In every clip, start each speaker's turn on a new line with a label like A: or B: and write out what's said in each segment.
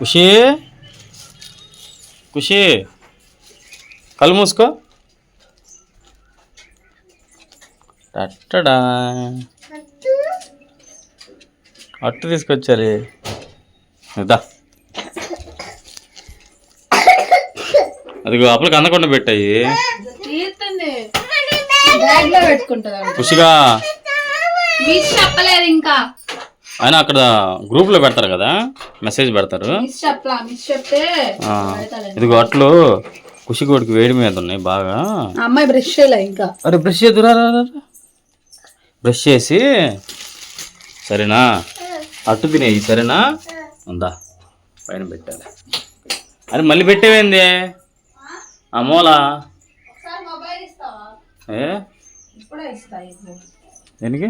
A: ఖుషి ఖుషి కళ్ళు మూసుకో టట్టడా అట్టు తీసుకొచ్చారు ఇదా అదిగో అప్పటికి అందకుండా పెట్టాయి ఖుషిగా
B: చెప్పలేదు ఇంకా
A: ఆయన అక్కడ గ్రూప్లో పెడతారు కదా? మెసేజ్ పెడతారు. ఇదిగో అట్లు ఖుషిగోడికి వేడి మీద ఉన్నాయి బాగా.
B: అమ్మాయి బ్రష్ చేయలే ఇంకా.
A: అరే బ్రష్ చేద్దురా రా, రా, రా. బ్రష్ చేసి సరేనా? అట్టు తినేయి సరేనా? ఉందా? పైన పెట్టాలి. అరే మళ్ళీ పెట్టేవేంది? ఆ మూల? ఏ? దేనికి?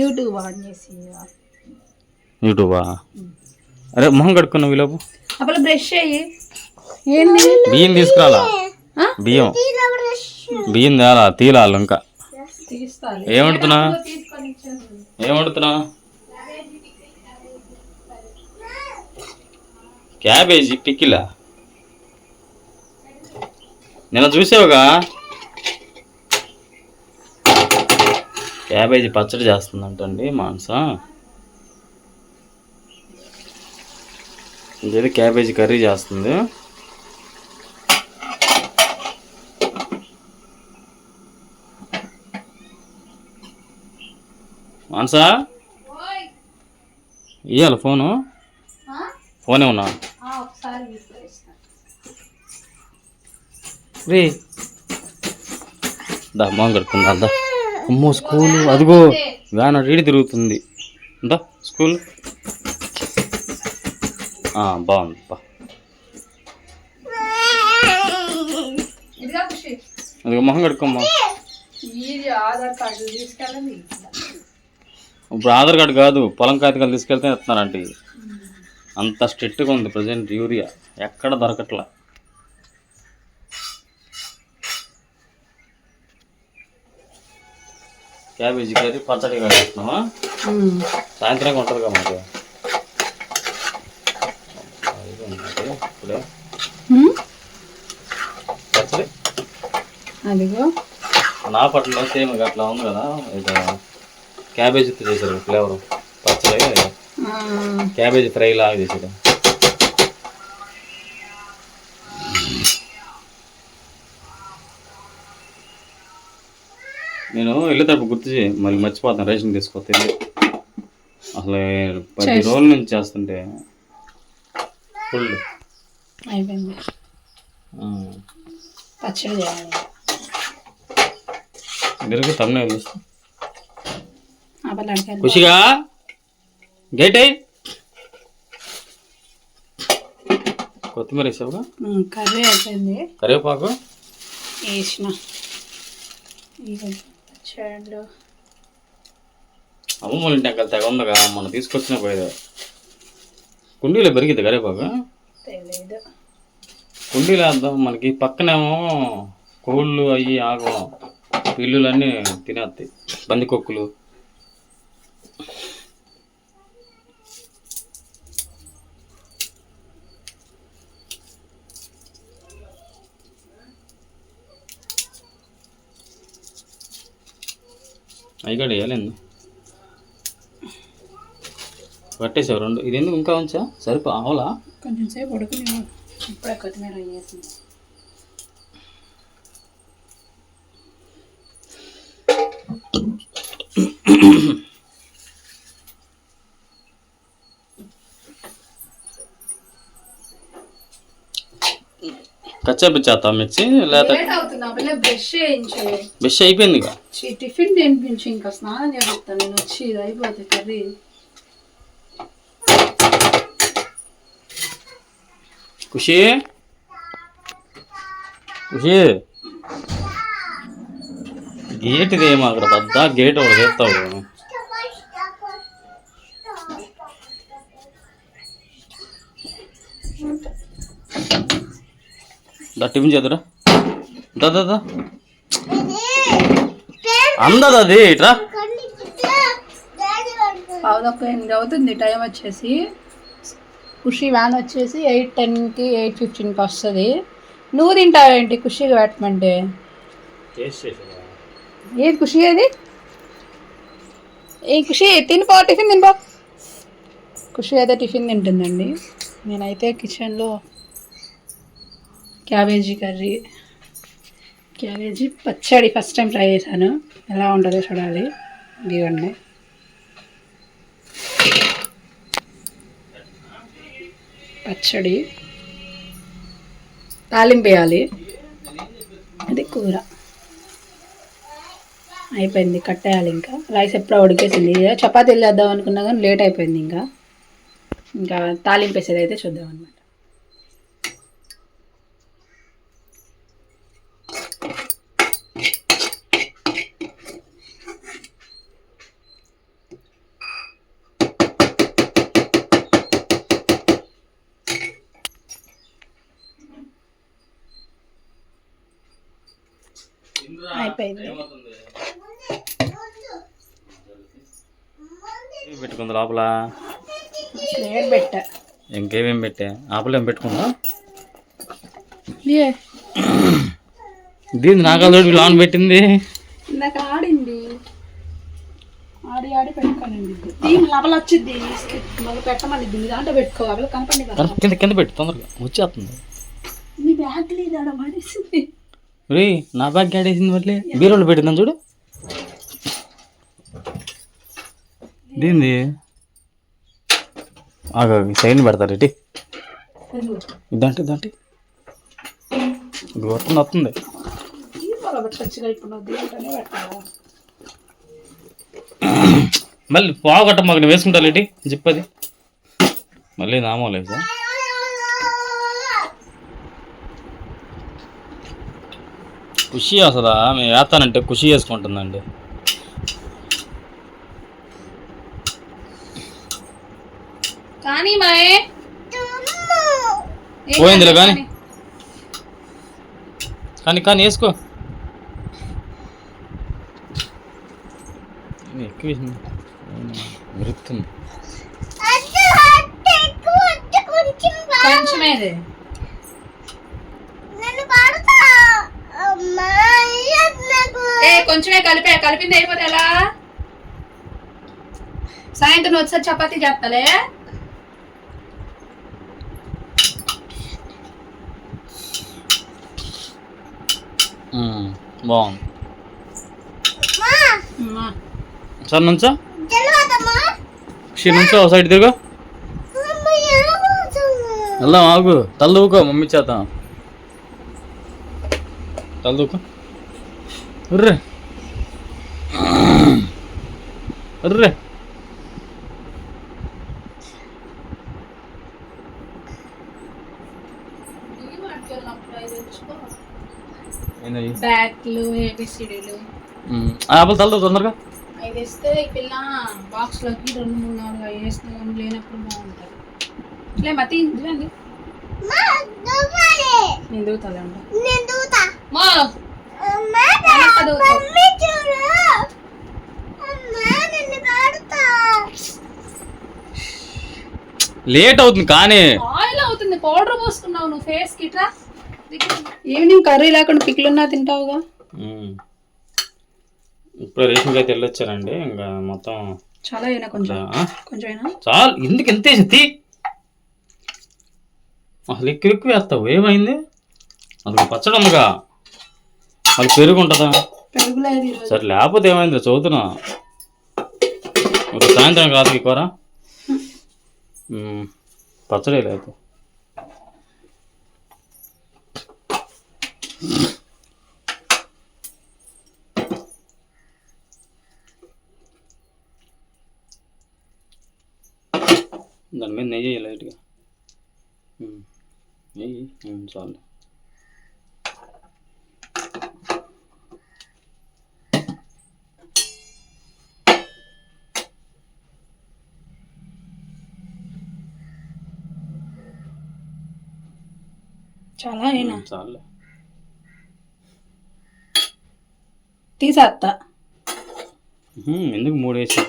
B: యూట్యూబ్ ఆన్ చేసి
A: యూట్యూబా? అరే మొహం కడుక్కున్నావు ఈలోపు
B: అప్పుడు బ్రష్ ఏంది?
A: బియ్యం తీసుకురాలా?
B: ఆ?
A: బియ్యం. బియ్యం తేలా తీలాలి ఇంకా.
B: తీస్తాలి.
A: ఏం వండుతున్నా? ఏం వండుతున్నా? క్యాబేజీ పిక్కిలా నిన్న చూసావుగా? క్యాబేజీ పచ్చడి చేస్తుందంటండి మాంస. ఇదేదో క్యాబేజీ కర్రీ చేస్తుంది. మానసా? ఇయ్యాలి ఫోను? ఫోనే ఉన్నా. రే. దా మొహం కడుకుందా అమ్మో స్కూల్ అదిగో. వ్యాన్ రీడి తిరుగుతుంది. దా స్కూల్. బాగుంది అదిగో మొహం కడుకోమ్మా ఇప్పుడు ఆధార్ కార్డు కాదు పొలం కాగితాలు తీసుకెళ్తే ఇస్తున్నారంటే అంత స్ట్రిక్ట్గా ఉంది ప్రజెంట్ యూరియా. ఎక్కడ దొరకట్లా. క్యాబేజీ కర్రీ పచ్చడి కడుతున్నావా సాయంత్రం ఉంటుంది కదా మాకు ఇది ఉంది ఇప్పుడే పచ్చడి
B: అదిగో.
A: నా పట్ల సేమ్ అట్లా ఉంది కదా ఇది క్యాబేజీతో చేశారు ఫ్లేవర్ పచ్చడి క్యాబేజీ ఫ్రై లాగా చేసాడు నేను వెళ్ళేటప్పుడు గుర్తు చేయి మళ్ళీ మర్చిపోతాను. రేషన్ తీసుకొస్తే అసలు పది రోజుల నుంచి చేస్తుంటే ఫుల్.
B: అయిపోయింది. పచ్చడి చేయాలి.
A: మీరు తమ్మునే
B: అడగాలి
A: ఖుషిగా? గేట్ అయ్యి కొత్తిమీర వేసావుగా?
B: కర్రీ అయిపోయింది.
A: కరివేపాకు?
B: వేసిన. పచ్చళ్ళు.
A: అమ్మ ఇంటి అక్కడ తెగ ఉందిగా మనం తీసుకొచ్చిన పోయేది. కుండీలో పెరిగిద్ది కరివేపాకు
B: తెలియదు
A: కుండీలో వేద్దాం మనకి పక్కనేమో కోళ్ళు అవి ఆగం పిల్లులన్నీ తినేస్తాయి. పందికొక్కులు అవి కూడా పట్టేసావు రెండు. ఇది ఎందుకు ఇంకా ఉంచా? సరిపో అవలా
B: కొంచెం సేపు ఉడుకుని ఇప్పుడే కొత్తిమీర వేసింది
A: కచ్చా పిచ్చేస్తాం మిర్చి లేకపోతే
B: బ్రష్
A: అయిపోయింది
B: టిఫిన్ తినిపించి ఇంకా స్నానం చేపిస్తాను నేను వచ్చి ఇది అయిపోతుంది కర్రీ.
A: ఖుషి ఖుషి గేట్ ఇదేమో అక్కడ పెద్ద గేట్ ఒకటి చేస్తావు టిఫిన్ చేద్దరా దా అందదు అది ఇట్రా
B: ఎనిమిది అవుతుంది టైం వచ్చేసి ఖుషి వ్యాన్ వచ్చేసి ఎయిట్ టెన్కి ఎయిట్ ఫిఫ్టీన్కి వస్తుంది. నువ్వు తింటావేంటి ఖుషిగా పెట్టమంటే? ఏది ఖుషి ఏది? ఏ ఖుషి? తినిపో టిఫిన్ తినిపో ఖుషి అయితే టిఫిన్ తింటుందండి. నేనైతే కిచెన్లో క్యాబేజీ కర్రీ క్యాబేజీ పచ్చడి ఫస్ట్ టైం ట్రై చేశాను. ఎలా ఉంటుందో చూడాలి. ఇదిగోండి. పచ్చడి తాలింపు వేయాలి అది కూర. అయిపోయింది కట్టేయాలి ఇంకా. రైస్ ఎప్పుడో ఉడికేసింది. చపాతీలు చేద్దాం అనుకున్నా కానీ లేట్ అయిపోయింది ఇంకా. ఇంకా తాలింపు వేసేది అయితే చూద్దాం అనమాట అయిపోయింది.
A: ఏం పెట్టుకుంది లోపల?
B: లేట్ పెట్టా.
A: ఇంకేమేం పెట్టా? ఆపలు ఏం పెట్టుకుందా
B: ఏ
A: దీన్ని నాకాలు లాన్ పెట్టింది.
B: ఇందాక ఆడింది. ఆడి ఆడి పెట్టుకోనండి. దీని లోపల వచ్చింది. మళ్ళీ పెట్టమని దీన్ని దాంట్లో పెట్టుకో. అవి కనపడి కింద.
A: కింద పెట్టు తొందరగా. వచ్చేస్తుంది.
B: నీ బ్యాగ్ లేదు ఆడ పడేసింది
A: రే నా బ్యాగ్ ఆడేసింది మళ్ళీ బీరోళ్ళు పెట్టిందని చూడు. దీంది ఆగా సైన్ పెడతారు ఇటీ. ఇదంటే ఇదంటే ఇది వస్తుంది వస్తుంది. మళ్ళీ పావుగట్ట మాకు నేను వేసుకుంటా ఇటీ. జిప్పది మళ్ళీ నామోలేదు సార్. ఖుషి అసలు? మేము వేస్తానంటే ఖుషి చేసుకుంటుందండి.
B: కానీ మాయే.
A: పోయిందిలే కానీ. కానీ కానీ వేసుకో. ఎక్కువ
B: కొంచెమేది ఏ కొంచెమే కలిపే కలిపింది అయిపోతే ఎలా? సాయంత్రం వచ్చి చపాతీ చేస్తాలే
A: ఉమ్, బాగుంది. సార్ నుంచో? ఖుషి నుంచో? ఓ సైడ్ తిరుగు. వెళ్దాం ఆగు. తల్లుకో మమ్మీ చేత. తల్లుకో ఉర్రే ఏంది
B: బ్యాట్లు ఏబిసిడీలు.
A: ఆపలు తల్లు తొందరగా?
B: అవి తెస్తే పిల్ల రెండు మూడు నాలుగు అవి వేసిన లేనప్పుడు బాగుంటుంది. ఇట్లే మతి ఉండ మో.
A: లేట్ అవుతుంది కానీ.
B: ఆయిల్ అవుతుంది పౌడర్ పోసుకున్నావు నువ్వు ఫేస్కి ఇట్లా ఈవినింగ్ కర్రీ లేకుండా పిక్లున్నా తింటావుగా.
A: ఇప్పుడు రేషన్ అయితే వెళ్ళొచ్చారండి ఇంకా మొత్తం
B: చాలా అయినా కొంచెం? కొంచెం అయినా
A: చాలు ఎందుకు ఎంత వేసి తీ. అసలు ఎక్కువ ఎక్కువ వేస్తావు ఏమైంది? అసలు పచ్చడి ఉందిగా మళ్ళీ పెరుగు ఉంటుందా సరే లేకపోతే ఏమైంది చదువుతున్నా. ఒక సాయంత్రం కాదు ఈ కూర. పచ్చడి లేదు దాని మీద నెయ్యి లైట్గా. నెయ్యి చాలు.
B: చాలా అయినా.
A: చాలులే
B: తీసేస్తా
A: ఎందుకు మూడు వేసి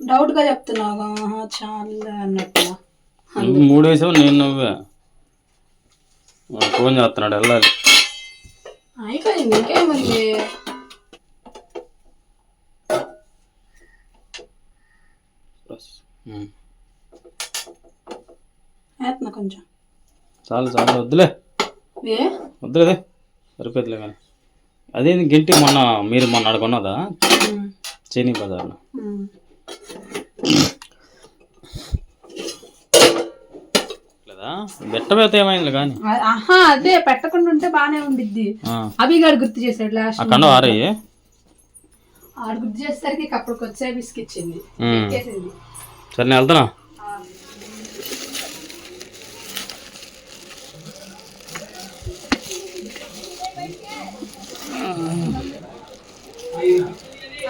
B: డౌట్గా చెప్తున్నావు చాలా అన్నట్టుగా. అయిపోయింది
A: మూడు వేసావు నేను నువ్వే. ఫోన్ చేస్తున్నాడు వెళ్ళాలి.
B: అయిపోయింది. ఇంకేముంది
A: చాలు చాలు వద్దులే.
B: ఏ?
A: వద్దులేదే సరిపోతులే కానీ. అదేంది గెంటి మొన్న మీరు మొన్న అడుగున్నదా చైనీ బజార్లో. బెట్టబెత్త ఏమైంది కానీ.
B: ఆహా అదే పెట్టకుండా ఉంటే బానే ఉండిద్ది.
A: ఆ.
B: అభిగాడు గుర్తు చేశాడు లాస్ట్
A: కండ
B: ఆడు గుర్తు చేసేసరికి అప్పుడు వచ్చే. చేసింది
A: సరే నేను వెళ్తున్నా.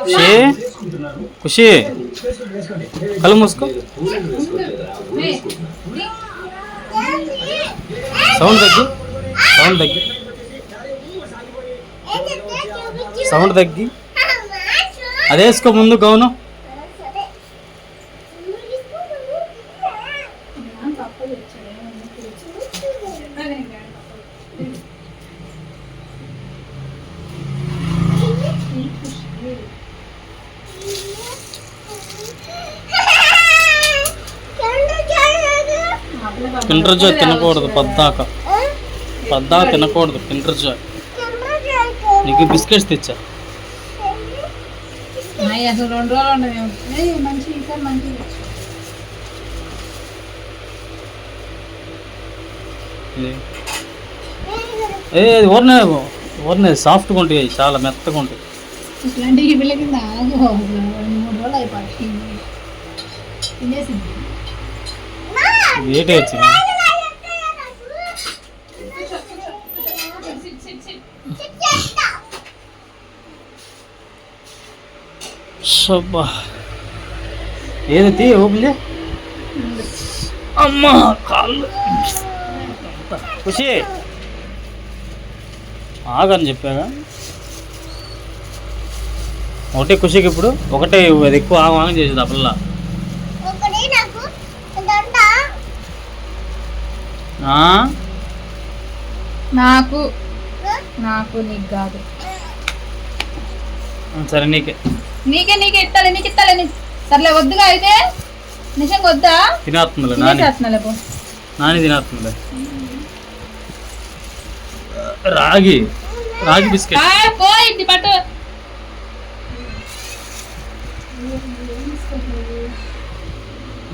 A: ఖుషి? ఖుషి? కళ్ళు మూసుకో. సౌండ్ తగ్గి. సౌండ్ తగ్గి. సౌండ్ తగ్గి. అదేసుకో ముందు గౌను. కిండర్ జాయ్ తినకూడదు పద్దాక. పద్దాక తినకూడదు కిండర్ జాయ్ నీకు బిస్కెట్స్ తెచ్చా?
B: అసలు రెండు రోజులు మంచి మంచి.
A: ఏ? సాఫ్ట్గా ఉంటాయి చాలా మెత్తగా ఉంటాయి.
B: ఇట్లాంటి పిల్ల కింద ఆగు. రెండు మూడు రోజులు అయిపోయి తినేసింది.
A: ఏటి వచ్చింది షబ్బా ఏది తీ ఓపెన్ చే అమ్మా కాళ్ళు. ఖుషి. ఆగని చెప్పాగా. ఒకటే ఖుషికి ఇప్పుడు ఒకటే అది ఎక్కువ ఆగం చేసేది ఆ?
B: నాకు నాకు నీకు కాదు.
A: సరే నీకే.
B: నీకే నీకే ఇస్తాలే నీకు ఇస్తాలే సర్లే వద్దుగా అయితే నిజంగా వద్దా
A: తినేస్తుందిలే నాని నాని తినేస్తుందిలే రాగి రాగి బిస్కెట్
B: పోయింది పట్టు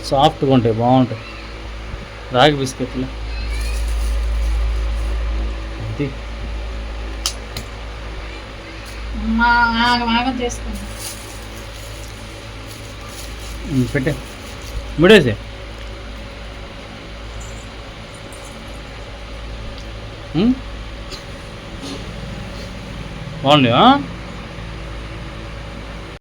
A: సాఫ్ట్గా ఉంటాయి బాగుంటాయి రాగి బిస్కెట్లు అది
B: మా ఆగం ఆగం
A: పెట్టే. ముడేసే. బాగుంది